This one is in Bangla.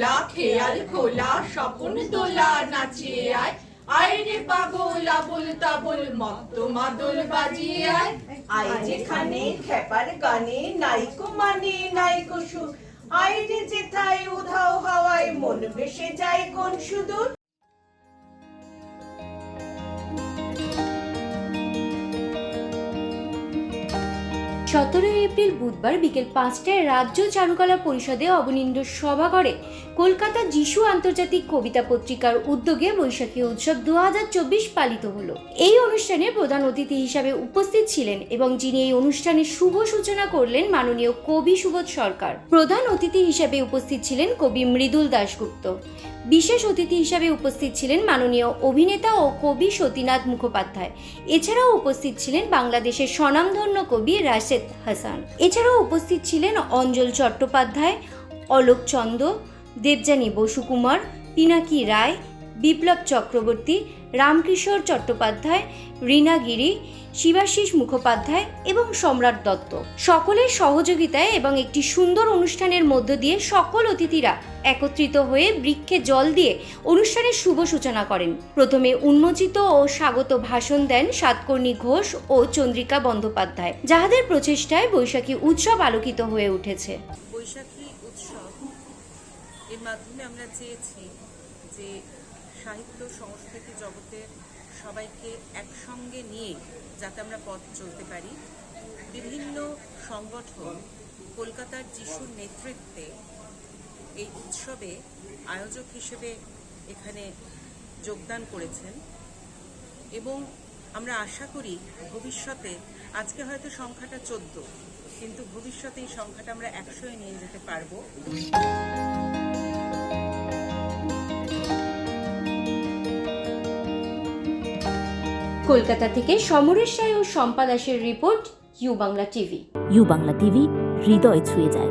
খোলা, খেয়াল খোলা, স্বপন তোলা নাচিয়ে আয়। আয় রে পাগল, আবুল মত্ত মাদল বাজিয়ে আয়। আয় যেখানে খেপার গানে নাইকো মানে নাইকো সুর। আয় রে যেথায় উধাও হাওয়ায়, মন ভেসে যায় কোন সুদূর। সতেরোই এপ্রিল বুধবার বিকেল পাঁচটায় রাজ্য চারুকলা পরিষদে অবনীন্দ্র সভাঘরে কলকাতা যিশু আন্তর্জাতিক কবিতা পত্রিকার উদ্যোগে বৈশাখী উৎসব দুহাজার চব্বিশ পালিত হলো। এই অনুষ্ঠানে প্রধান অতিথি হিসাবে উপস্থিত ছিলেন এবং যিনি এই অনুষ্ঠানের শুভ সূচনা করলেন মাননীয় কবি সুবোধ সরকার। প্রধান অতিথি হিসাবে উপস্থিত ছিলেন কবি মৃদুল দাশগুপ্ত। বিশেষ অতিথি হিসাবে উপস্থিত ছিলেন মাননীয় অভিনেতা ও কবি সতীনাথ মুখোপাধ্যায়। এছাড়াও উপস্থিত ছিলেন বাংলাদেশের স্বনামধন্য কবি রাশেদ হাসান। এছাড়াও উপস্থিত ছিলেন অঞ্জল চট্টোপাধ্যায় অলোক চন্দ দেবযানী বসুকুমার পিনাকি রায় বিপ্লব চক্রবর্তী রামকিশোর চট্টোপাধ্যায়, রীনা গিরি, শিবাশিস মুখোপাধ্যায় এবং সম্রাট দত্ত। সকলের সহযোগিতায় এবং একটি সুন্দর অনুষ্ঠানের মধ্য দিয়ে সকল অতিথিরা একত্রিত হয়ে বৃক্ষে জল দিয়ে অনুষ্ঠানের শুভ সূচনা করেন। প্রথমে উন্মোচিত ও স্বাগত ভাষণ দেন সাতকর্ণী ঘোষ ও চন্দ্রিকা বন্দ্যোপাধ্যায়, যাহাদের প্রচেষ্টায় বৈশাখী উৎসব আলোকিত হয়ে উঠেছে। বৈশাখী উৎসব এর মাধ্যমে আমরা চেয়েছি যে সাহিত্য, সংস্কৃতি জগতের সবাইকে একসঙ্গে নিয়ে যাতে আমরা পথ চলতে পারি, বিভিন্ন সংগঠন কলকাতার যিশুর নেতৃত্বে এই উৎসবে আয়োজক হিসেবে এখানে যোগদান করেছেন এবং আমরা আশা করি ভবিষ্যতে, আজকে হয়তো সংখ্যাটা চোদ্দ, কিন্তু ভবিষ্যতে এই সংখ্যাটা আমরা একশোয় নিয়ে যেতে পারব। কলকাতা থেকে সমরেশ রায় ও শম্পা দাসের report, U Bangla TV. U Bangla TV, হৃদয় ছুঁয়ে যায়।